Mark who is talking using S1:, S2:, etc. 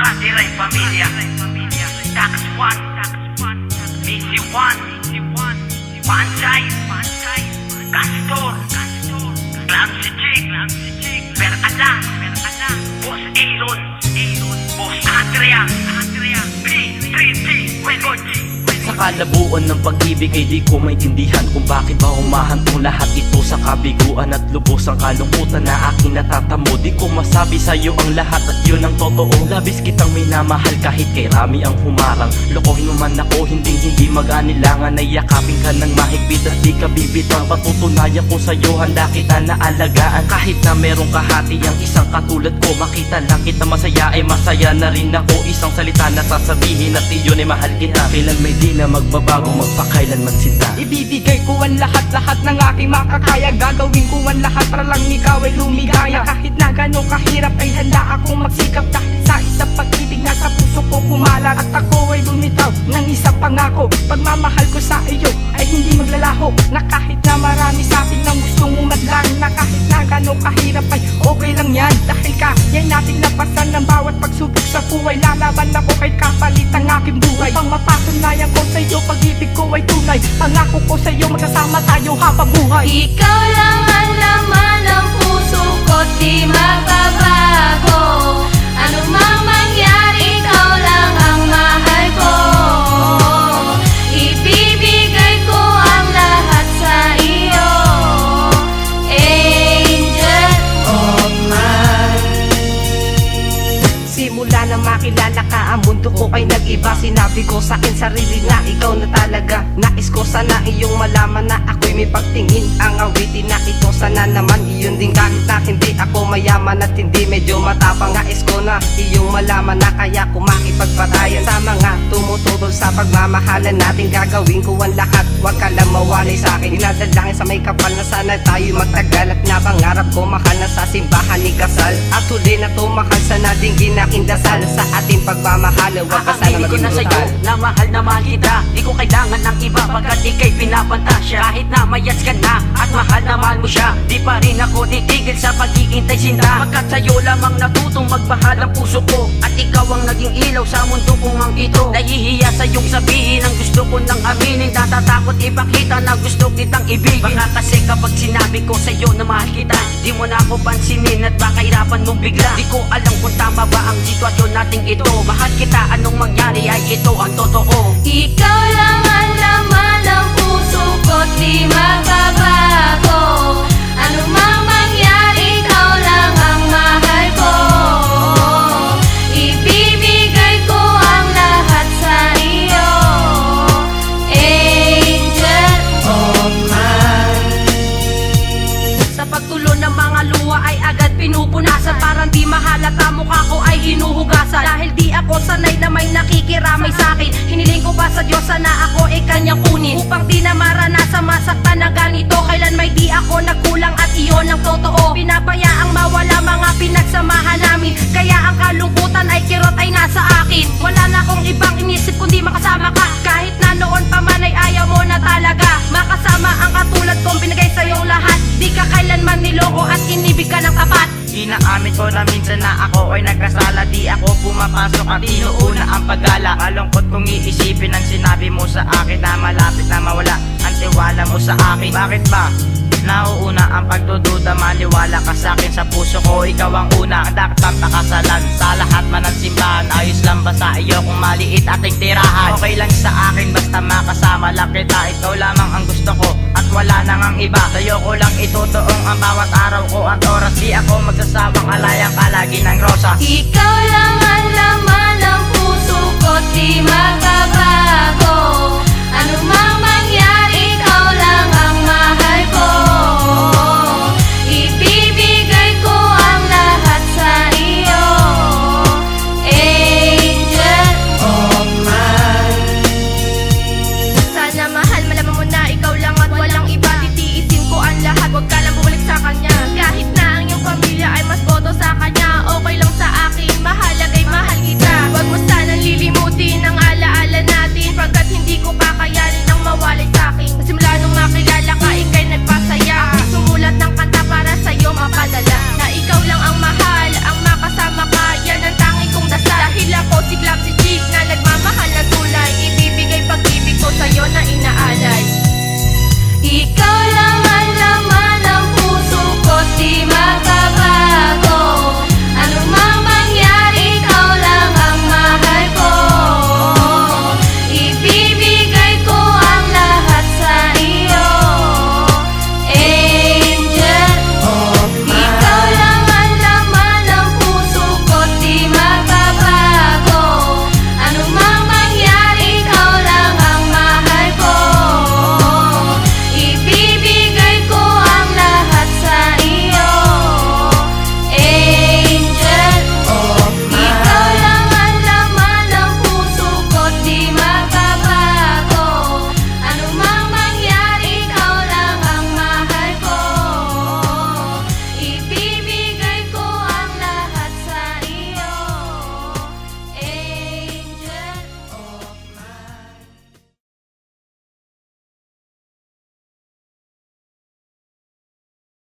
S1: Makatiray Pamilya Tax 1 Missy 1 Pansay Castor Clam si Jig Per Ala Boss Aaron Boss Andrea
S2: kalabuan ng pag-ibig ay di ko maintindihan Kung bakit ba humahantong lahat ito sa kabiguan At lubos ang kalungkutan na aking natatamo. Di ko masabi sa'yo ang lahat at yun ang totoo. Labis kitang minamahal kahit kay rami ang humarang. Lokohin mo man ako, hindi hindi mag-anilangan. Na yakapin ka ng mahigpit at di ka bibitang Patutunayan ko sa'yo, handa kita na alagaan. Kahit na merong kahati ang isang katulad ko Makita lang kita masaya. Ay masaya na rin ako. Isang salita na sasabihin at iyon ay mahal kita. Kailan may di magbabago magpakailan man sinta
S3: Ibibigay ko ang lahat-lahat ng aking makakaya. Gagawin ko ang lahat para lang ikaw ay lumigaya Kahit na gano'ng kahirap ay handa akong magsikap. Dahil sa isang pag-ibig na sa puso ko kumalat. At ako ay lumitaw ng isang pangako. Pagmamahal ko sa iyo ay hindi maglalaho. Na kahit na marami sa akin ang gustong umadlang Na kahit na gano'ng kahirap ay okay lang yan. Dahil kaya nating napasan ng bawat pagsubok sa buhay Lalaban ako kahit mundo ko ay nag-iba. Sinabi ko sa akin sarili na ikaw na talaga. Nais ko sana iyong malaman na ako'y may pagtingin. Ang awitin na ito sana naman iyon din. Kahit na hindi ako mayaman at hindi medyo matapang Nais ko na iyong malaman na kaya ko makipagpatayan. Sa mga tumutulong sa pagmamahalan natin. Gagawin ko ang lahat, huwag ka lang mawalay sa akin. Inadalangin sa may kapal na sana tayo magtagal. At napangarap ko mahal na sa simbahan ni Kasal. At huli na tumahal sa nadinggin aking dasal Sa ating pagmamahal, huwag
S2: pinapantasya Kahit na mayas ka na at mahal na mahal mo siya Di pa rin ako titigil sa pag-iintay sinta. Pagkat sa'yo lamang natutong magmahal ang puso ko At ikaw ang naging ilaw sa mundo kong ang ito Nahihiya sa sabihin ang gusto ko nang aminin. Natatakot ipakita na gusto kitang ibigin. Baka kasi kapag sinabi ko sa'yo na mahal kita Di mo na ako pansinin at baka hirapan mong bigla. Di ko alam kung tama ba ang sitwasyon nating ito. Mahal kita anong mangyari ay ito ang totoo.
S4: Ikaw lang ang
S3: hinuhugasan Dahil di ako sanay na may nakikiramay sa akin. Hiniling ko pa sa Diyos sana ako ay kanyang kunin. Upang di na maranasan masaktan na ganito Kailan may di ako nagkulang at iyon ang totoo. Pinapayaang mawala mga pinagsamahan namin. Kaya ang kalungkutan ay kirot ay nasa akin. Wala na akong ibang inisip kundi makasama ka. Kahit na noon pa man ay ayaw mo na talaga. Makasama ang katulad kong pinagay sa'yong lahat. Di ka kailanman niloko at inibig ka ng tapat
S1: Inaamin ko na minsan na ako ay nagkasala. Di ako pumapasok at inuuna ang paggala Malungkot kong iisipin ang sinabi mo sa akin Na malapit na mawala. Ang tiwala mo sa akin. Bakit ba? Nauuna ang pagdududa Maniwala ka sa akin sa puso ko. Ikaw ang una Ang dapat ang pakasalan Sa lahat man ng simbahan. Ayos lang ba sa iyo kung maliit ating tirahan? Okay lang sa akin basta makasama lang kita. Ikaw lamang ang gusto ko At wala nang ang iba. Sa'yo ko lang itutuong ang bawat araw ko At oras. Di ako magsasawang alayang kalagi ng rosas.
S4: Ikaw lang ang laman ng puso ko Di magbabago. Ano mang